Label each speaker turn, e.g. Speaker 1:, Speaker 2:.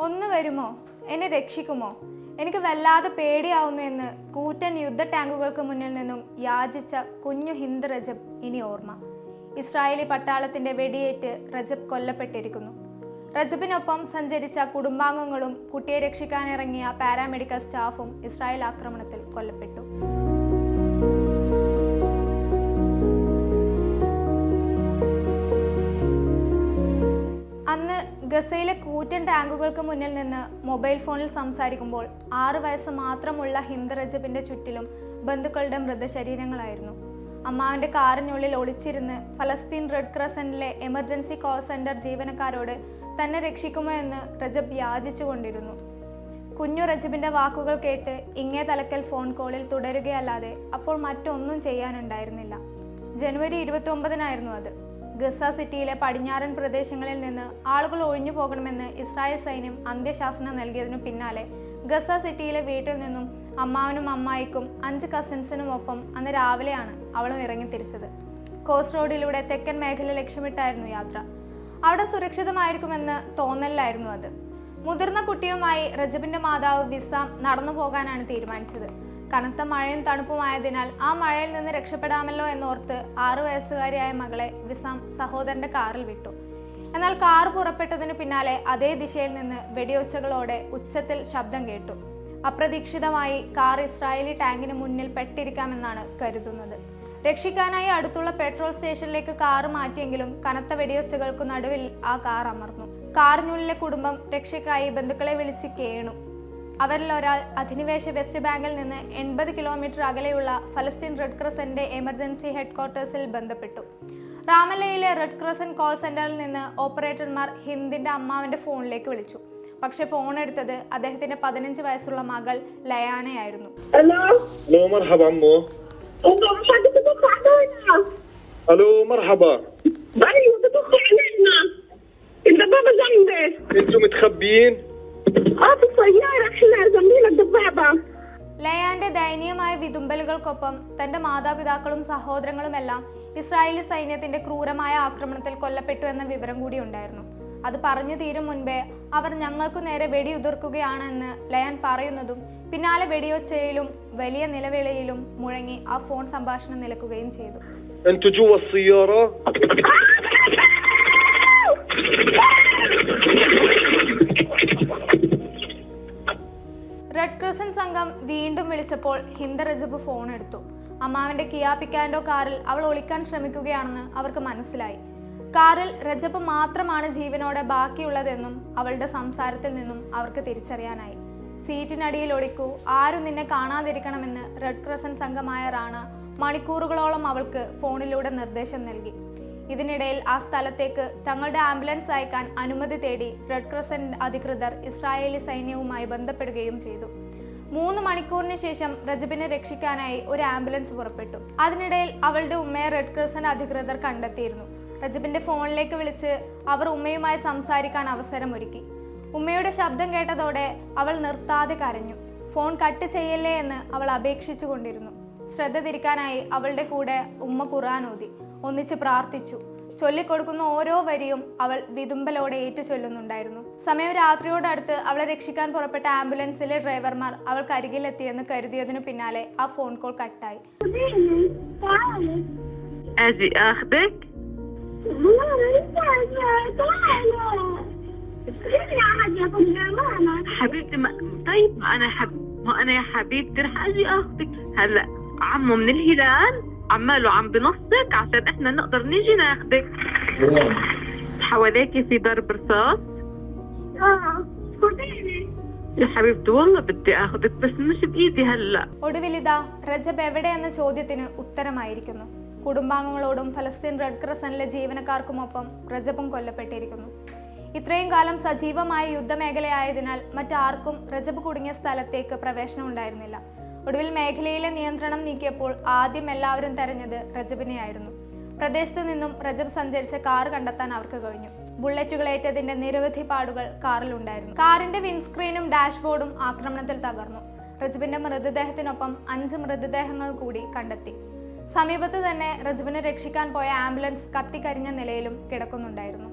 Speaker 1: ഒന്ന് വരുമോ? എന്നെ രക്ഷിക്കുമോ? എനിക്ക് വല്ലാതെ പേടിയാവുന്നു എന്ന് കൂറ്റൻ യുദ്ധ ടാങ്കുകൾക്ക് മുന്നിൽ നിന്നും യാചിച്ച കുഞ്ഞു ഹിന്ദ് റജബ് ഇനി ഓർമ്മ. ഇസ്രായേലി പട്ടാളത്തിന്റെ വെടിയേറ്റ് റജബ് കൊല്ലപ്പെട്ടിരിക്കുന്നു. റജബിനൊപ്പം സഞ്ചരിച്ച കുടുംബാംഗങ്ങളും കുട്ടിയെ രക്ഷിക്കാനിറങ്ങിയ പാരാമെഡിക്കൽ സ്റ്റാഫും ഇസ്രായേൽ ആക്രമണത്തിൽ കൊല്ലപ്പെട്ടു. ഗസയിലെ കൂറ്റൻ ടാങ്കുകൾക്ക് മുന്നിൽ നിന്ന് മൊബൈൽ ഫോണിൽ സംസാരിക്കുമ്പോൾ ആറ് വയസ്സ് മാത്രമുള്ള ഹിന്ദ് റജബിന്റെ ചുറ്റിലും ബന്ധുക്കളുടെ മൃതശരീരങ്ങളായിരുന്നു. അമ്മാവിന്റെ കാറിനുള്ളിൽ ഒളിച്ചിരുന്ന് ഫലസ്തീൻ റെഡ് ക്രസന്റിലെ എമർജൻസി കോൾ സെന്റർ ജീവനക്കാരോട് തന്നെ രക്ഷിക്കുമോ എന്ന് റജബ് യാചിച്ചുകൊണ്ടിരുന്നു കുഞ്ഞു റജബിന്റെ വാക്കുകൾ കേട്ട് ഇങ്ങേ തലക്കൽ ഫോൺ കോളിൽ തുടരുകയല്ലാതെ അപ്പോൾ മറ്റൊന്നും ചെയ്യാനുണ്ടായിരുന്നില്ല. ജനുവരി ഇരുപത്തി ഒമ്പതിനായിരുന്നു അത്. ഗസ സിറ്റിയിലെ പടിഞ്ഞാറൻ പ്രദേശങ്ങളിൽ നിന്ന് ആളുകൾ ഒഴിഞ്ഞു പോകണമെന്ന് ഇസ്രായേൽ സൈന്യം അന്ത്യശാസനം നൽകിയതിനു പിന്നാലെ ഗസ സിറ്റിയിലെ വീട്ടിൽ നിന്നും അമ്മാവനും അമ്മായിക്കും അഞ്ച് കസിൻസിനും ഒപ്പം അന്ന് രാവിലെയാണ് അവളും ഇറങ്ങി തിരിച്ചത്. കോസ്റ്റ് റോഡിലൂടെ തെക്കൻ മേഖല ലക്ഷ്യമിട്ടായിരുന്നു യാത്ര. അവിടെ സുരക്ഷിതമായിരിക്കുമെന്ന് തോന്നലായിരുന്നു അത്. മുതിർന്ന കുട്ടിയുമായി റജബിന്റെ മാതാവ് വിസാം നടന്നു പോകാനാണ് തീരുമാനിച്ചത്. കനത്ത മഴയും തണുപ്പുമായതിനാൽ ആ മഴയിൽ നിന്ന് രക്ഷപ്പെടാമല്ലോ എന്നോർത്ത് ആറു വയസ്സുകാരിയായ മകളെ വിസാം സഹോദരന്റെ കാറിൽ വിട്ടു. എന്നാൽ കാർ പുറപ്പെട്ടതിന് പിന്നാലെ അതേ ദിശയിൽ നിന്ന് വെടിയൊച്ചകളോടെ ഉച്ചത്തിൽ ശബ്ദം കേട്ടു. അപ്രതീക്ഷിതമായി കാർ ഇസ്രായേലി ടാങ്കിന് മുന്നിൽ പെട്ടിരിക്കാമെന്നാണ് കരുതുന്നത്. രക്ഷിക്കാനായി അടുത്തുള്ള പെട്രോൾ സ്റ്റേഷനിലേക്ക് കാർ മാറ്റിയെങ്കിലും കനത്ത വെടിയൊച്ചകൾക്കു നടുവിൽ ആ കാർ അമർന്നു. കാറിനുള്ളിലെ കുടുംബം രക്ഷയ്ക്കായി ബന്ധുക്കളെ വിളിച്ച് കേണു. അവരിൽ ഒരാൾ അധിനിവേശ വെസ്റ്റ് ബാങ്കിൽ നിന്ന് എൺപത് കിലോമീറ്റർ അകലെയുള്ള ഫലസ്തീൻ റെഡ് ക്രസന്റെ എമർജൻസി ഹെഡ്ക്വാർട്ടേഴ്സിൽ ബന്ധപ്പെട്ടു റാമല്ലയിലെ റെഡ് ക്രസൻ കോൾ സെന്ററിൽ നിന്ന് ഓപ്പറേറ്റർമാർ ഹിന്ദിന്റെ അമ്മാവിന്റെ ഫോണിലേക്ക് വിളിച്ചു പക്ഷെ ഫോൺ എടുത്തത് അദ്ദേഹത്തിന്റെ പതിനഞ്ച് വയസ്സുള്ള മകൾ ലയാനയായിരുന്നു
Speaker 2: الو
Speaker 3: الو مرحبا عمو
Speaker 2: انت مش عندك تدخل علينا
Speaker 3: الو مرحبا
Speaker 2: ايوه تدخل علينا الدبابه جنبي
Speaker 3: انتم متخبيين
Speaker 1: ലയാന്റെ ദയനീയമായ വിതുമ്പലുകൾക്കൊപ്പം തന്റെ മാതാപിതാക്കളും സഹോദരങ്ങളും എല്ലാം ഇസ്രായേലി സൈന്യത്തിന്റെ ക്രൂരമായ ആക്രമണത്തിൽ കൊല്ലപ്പെട്ടു എന്ന വിവരം കൂടി ഉണ്ടായിരുന്നു. അത് പറഞ്ഞു തീരും മുൻപേ അവർ ഞങ്ങൾക്കു നേരെ വെടിയുതിർക്കുകയാണെന്ന് ലയാൻ പറയുന്നതും പിന്നാലെ വെടിയൊച്ചയിലും വലിയ നിലവിളയിലും മുഴങ്ങി ആ ഫോൺ സംഭാഷണം നിലക്കുകയും ചെയ്തു. സംഘം വീണ്ടും വിളിച്ചപ്പോൾ ഹിന്ദ റജബ് ഫോൺ എടുത്തു അമ്മാവന്റെ കിയാ പിക്കാൻഡോ കാറിൽ അവൾ ഒളിക്കാൻ ശ്രമിക്കുകയാണെന്ന് അവർക്ക് മനസ്സിലായി. കാറിൽ റജബ് മാത്രമാണ് ജീവനോടെ ബാക്കിയുള്ളതെന്നും അവളുടെ സംസാരത്തിൽ നിന്നും അവർക്ക് തിരിച്ചറിയാനായി. സീറ്റിനടിയിൽ ഒളിക്കൂ ആരും നിന്നെ കാണാതിരിക്കണമെന്ന് റെഡ് ക്രസന്റ് സംഘമായ റാണ മണിക്കൂറുകളോളം അവൾക്ക് ഫോണിലൂടെ നിർദ്ദേശം നൽകി. ഇതിനിടയിൽ ആ സ്ഥലത്തേക്ക് തങ്ങളുടെ ആംബുലൻസ് അയക്കാൻ അനുമതി തേടി റെഡ് ക്രസന്റ് അധികൃതർ ഇസ്രായേലി സൈന്യവുമായി ബന്ധപ്പെടുകയും ചെയ്തു. മൂന്ന് മണിക്കൂറിന് ശേഷം റജബിനെ രക്ഷിക്കാനായി ഒരു ആംബുലൻസ് പുറപ്പെട്ടു. അതിനിടയിൽ അവളുടെ ഉമ്മയെ റെഡ് ക്രസന്റ് അധികൃതർ കണ്ടെത്തിയിരുന്നു. റജബിന്റെ ഫോണിലേക്ക് വിളിച്ച് അവർ ഉമ്മയുമായി സംസാരിക്കാൻ അവസരമൊരുക്കി. ഉമ്മയുടെ ശബ്ദം കേട്ടതോടെ അവൾ നിർത്താതെ കരഞ്ഞു. ഫോൺ കട്ട് ചെയ്യല്ലേ എന്ന് അവൾ അപേക്ഷിച്ചു കൊണ്ടിരുന്നു. ശ്രദ്ധ തിരിക്കാനായി അവളുടെ കൂടെ ഉമ്മ ഖുർആൻ ഓതി. ഒന്നിച്ച് പ്രാർത്ഥിച്ചു. ചൊല്ലിക്കൊടുക്കുന്ന ഓരോ വരിയും അവൾ വിതുമ്പലോടെ ഏറ്റു ചൊല്ലുന്നുണ്ടായിരുന്നു സമയം രാത്രിയോടടുത്ത് അവളെ രക്ഷിക്കാൻ പുറപ്പെട്ട ആംബുലൻസിലെ ഡ്രൈവർമാർ അവൾക്ക് അരികിലെത്തിയെന്ന് കരുതിയതിനു പിന്നാലെ ആ ഫോൺ കോൾ കട്ടായി
Speaker 2: تعالي
Speaker 4: اجي اخذك
Speaker 2: ماما تعالي تعالي اشتري عاد يا ابن ماما
Speaker 4: حبيبتي ما... طيب ما انا حب ما انا يا حبيبتي رح اجي اخذك هلا عمو من الهلال عماله عم بنصك عشان احنا نقدر نيجي ناخذك حواليكي في ضرب رصاص
Speaker 2: اه خديني
Speaker 4: يا حبيبتي والله بدي اخذك بس مش بايدي هلا
Speaker 1: ഒടുവിലിതാ റജബ് എവിടെ എന്ന ചോദ്യത്തിന് ഉത്തരമായിരിക്കുന്നു കുടുംബാംഗങ്ങളോടും ഫലസ്തീൻ റെഡ് ക്രസനിലെ ജീവനക്കാർക്കുമൊപ്പം റജബും കൊല്ലപ്പെട്ടിരിക്കുന്നു ഇത്രയും കാലം സജീവമായ യുദ്ധമേഖലയായതിനാൽ മറ്റാർക്കും റജബ് കുടുങ്ങിയ സ്ഥലത്തേക്ക് പ്രവേശനം ഉണ്ടായിരുന്നില്ല ഒടുവിൽ മേഖലയിലെ നിയന്ത്രണം നീക്കിയപ്പോൾ ആദ്യം എല്ലാവരും തെരഞ്ഞത് റജബിനെയായിരുന്നു. പ്രദേശത്തു നിന്നും റജബ് സഞ്ചരിച്ച കാർ കണ്ടെത്താൻ അവർക്ക് കഴിഞ്ഞു. ബുള്ളറ്റുകൾ ഏറ്റതിന്റെ നിരവധി പാടുകൾ കാറിലുണ്ടായിരുന്നു കാറിന്റെ വിൻസ്ക്രീനും ഡാഷ്ബോർഡും ആക്രമണത്തിൽ തകർന്നു. റജബിന്റെ മൃതദേഹത്തിനൊപ്പം അഞ്ച് മൃതദേഹങ്ങൾ കൂടി കണ്ടെത്തി. സമീപത്ത് തന്നെ റജബിനെ രക്ഷിക്കാൻ പോയ ആംബുലൻസ് കത്തിക്കരിഞ്ഞ നിലയിലും കിടക്കുന്നുണ്ടായിരുന്നു.